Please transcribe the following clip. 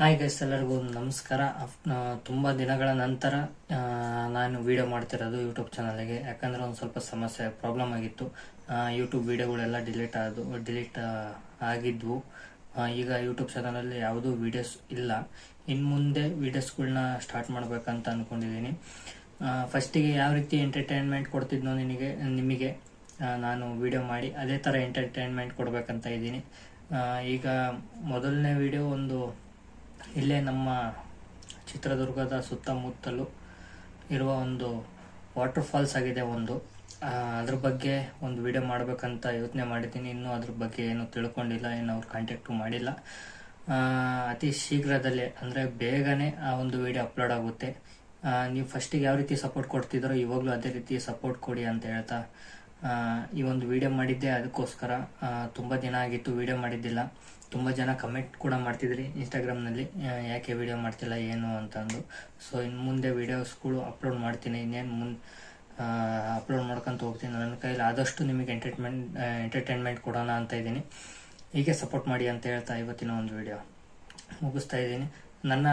Hi guys ಎಲ್ಲರಿಗೂ ನಮಸ್ಕಾರ. ತುಂಬ ದಿನಗಳ ನಂತರ ನಾನು ವಿಡಿಯೋ ಮಾಡ್ತಿರೋದು ಯೂಟ್ಯೂಬ್ ಚಾನಲ್ಗೆ ಯಾಕಂದ್ರೆ ಒಂದು ಸ್ವಲ್ಪ ಸಮಸ್ಯೆ ಪ್ರಾಬ್ಲಮ್ ಆಗಿತ್ತು. ಯೂಟ್ಯೂಬ್ ವಿಡಿಯೋಗಳೆಲ್ಲ ಡಿಲೀಟ್ ಆದು ಡಿಲೀಟ್ ಆಗಿದ್ವು. ಈಗ ಯೂಟ್ಯೂಬ್ ಚಾನಲಲ್ಲಿ ಯಾವುದೂ ವಿಡಿಯೋಸ್ ಇಲ್ಲ. ಇನ್ನು ಮುಂದೆ ವಿಡಿಯೋಸ್ಗಳನ್ನ ಸ್ಟಾರ್ಟ್ ಮಾಡಬೇಕಂತ ಅಂದ್ಕೊಂಡಿದ್ದೀನಿ ಫಸ್ಟಿಗೆ ಯಾವ ರೀತಿ ಎಂಟರ್ಟೈನ್ಮೆಂಟ್ ಕೊಡ್ತಿದ್ನೋ ನಿನಗೆ, ನಿಮಗೆ ನಾನು ವಿಡಿಯೋ ಮಾಡಿ ಅದೇ ಥರ ಎಂಟರ್ಟೈನ್ಮೆಂಟ್ ಕೊಡಬೇಕಂತ ಇದ್ದೀನಿ. ಈಗ ಮೊದಲನೇ ವಿಡಿಯೋ ಒಂದು ಇಲ್ಲೇ ನಮ್ಮ ಚಿತ್ರದುರ್ಗದ ಸುತ್ತಮುತ್ತಲು ಇರುವ ಒಂದು ವಾಟರ್ ಫಾಲ್ಸ್ ಆಗಿದೆ ಒಂದು. ಅದ್ರ ಬಗ್ಗೆ ಒಂದು ವಿಡಿಯೋ ಮಾಡಬೇಕಂತ ಯೋಚನೆ ಮಾಡಿದ್ದೀನಿ. ಇನ್ನೂ ಅದ್ರ ಬಗ್ಗೆ ಏನು ತಿಳ್ಕೊಂಡಿಲ್ಲ, ಏನು ಅವ್ರು ಕಾಂಟ್ಯಾಕ್ಟು ಮಾಡಿಲ್ಲ. ಅತಿ ಶೀಘ್ರದಲ್ಲೇ, ಅಂದರೆ ಬೇಗನೆ ಆ ಒಂದು ವಿಡಿಯೋ ಅಪ್ಲೋಡ್ ಆಗುತ್ತೆ. ನೀವು ಫಸ್ಟಿಗೆ ಯಾವ ರೀತಿ ಸಪೋರ್ಟ್ ಕೊಡ್ತಿದ್ರೋ ಇವಾಗಲೂ ಅದೇ ರೀತಿ ಸಪೋರ್ಟ್ ಕೊಡಿ ಅಂತ ಹೇಳ್ತಾ ಈ ಒಂದು ವಿಡಿಯೋ ಮಾಡಿದ್ದೆ, ಅದಕ್ಕೋಸ್ಕರ ತುಂಬ ದಿನ ಆಗಿತ್ತು ವಿಡಿಯೋ ಮಾಡಿದ್ದಿಲ್ಲ. ತುಂಬ ಜನ ಕಮೆಂಟ್ ಕೂಡ ಮಾಡ್ತಿದ್ರಿ ಇನ್ಸ್ಟಾಗ್ರಾಮ್ನಲ್ಲಿ ಯಾಕೆ ವಿಡಿಯೋ ಮಾಡ್ತಿಲ್ಲ, ಏನು ಅಂತಂದು ಸೊ ಇನ್ನು ಮುಂದೆ ವಿಡಿಯೋಸ್ಗಳು ಅಪ್ಲೋಡ್ ಮಾಡ್ತೀನಿ, ಇನ್ನೇನು ಮುಂದೆ ಅಪ್ಲೋಡ್ ಮಾಡ್ಕೊಂತ ಹೋಗ್ತೀನಿ. ನನ್ನ ಕೈಯಲ್ಲಿ ಆದಷ್ಟು ನಿಮಗೆ ಎಂಟರ್ಟೈನ್ಮೆಂಟ್ ಎಂಟರ್ಟೈನ್ಮೆಂಟ್ ಕೊಡೋಣ ಅಂತ ಇದ್ದೀನಿ. ಹೀಗೆ ಸಪೋರ್ಟ್ ಮಾಡಿ ಅಂತ ಹೇಳ್ತಾ ಇವತ್ತಿನ ಒಂದು ವಿಡಿಯೋ ಮುಗಿಸ್ತಾ ಇದ್ದೀನಿ. ನನ್ನ